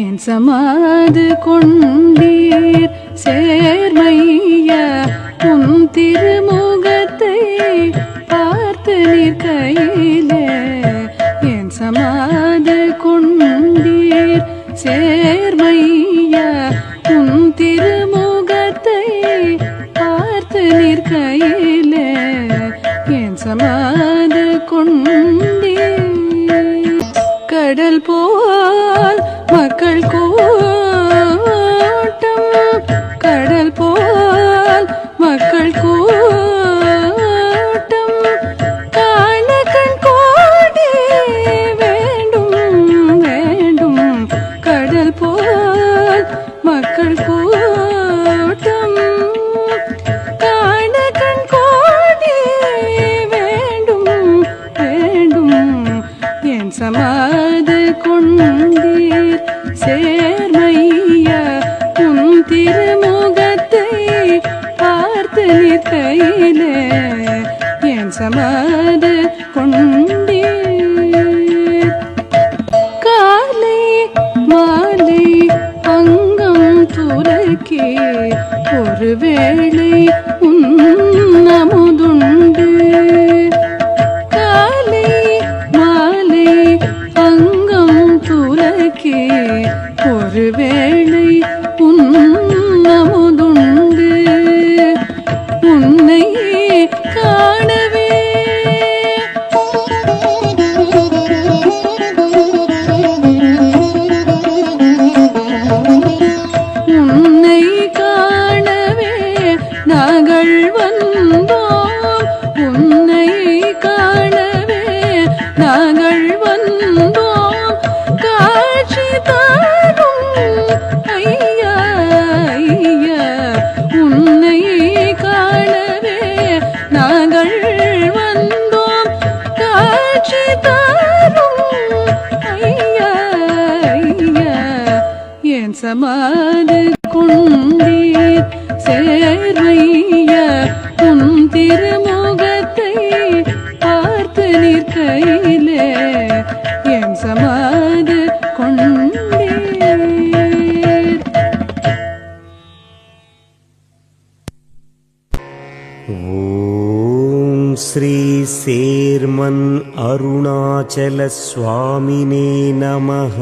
என் சமாது கொண்டீர். சேர்மைய உன் திருமுகத்தை பார்த்து நிற்கையிலே என் சமாது கொண்டீர். சேர்மைய உன் திருமுகத்தை பார்த்து நிற்கையிலே என் சமாது கொண்டீர். கடல் போல் மக்கள் கூட்டம் கடல் போல் மக்கள் கூட்டம். காணக்கண் கோடி வேண்டும் வேண்டும். கடல் போல் மக்கள் கூட்டம். காணக்கண் கோடி வேண்டும் வேண்டும். என் சமாது கொண்டீர். சேர்மையா? உன் திருமுகத்தை பார்த்து நிற்கையிலே என் சமாது கொண்டீர் காலை மாலை அங்கம் துறக்கே. ஒருவேளை உன் உன்னமுதுண்டு ஒருவேளை உன்னை காணவே நாங்கள் வந்தோம். காட்சி தாரும். ஐயா ஐயா என் சமாதி கொண்டீர். சேர்வையா உன் திருமுகத்தை ॐ श्री सेर्मन् अरुणाचलस्वामिने नमः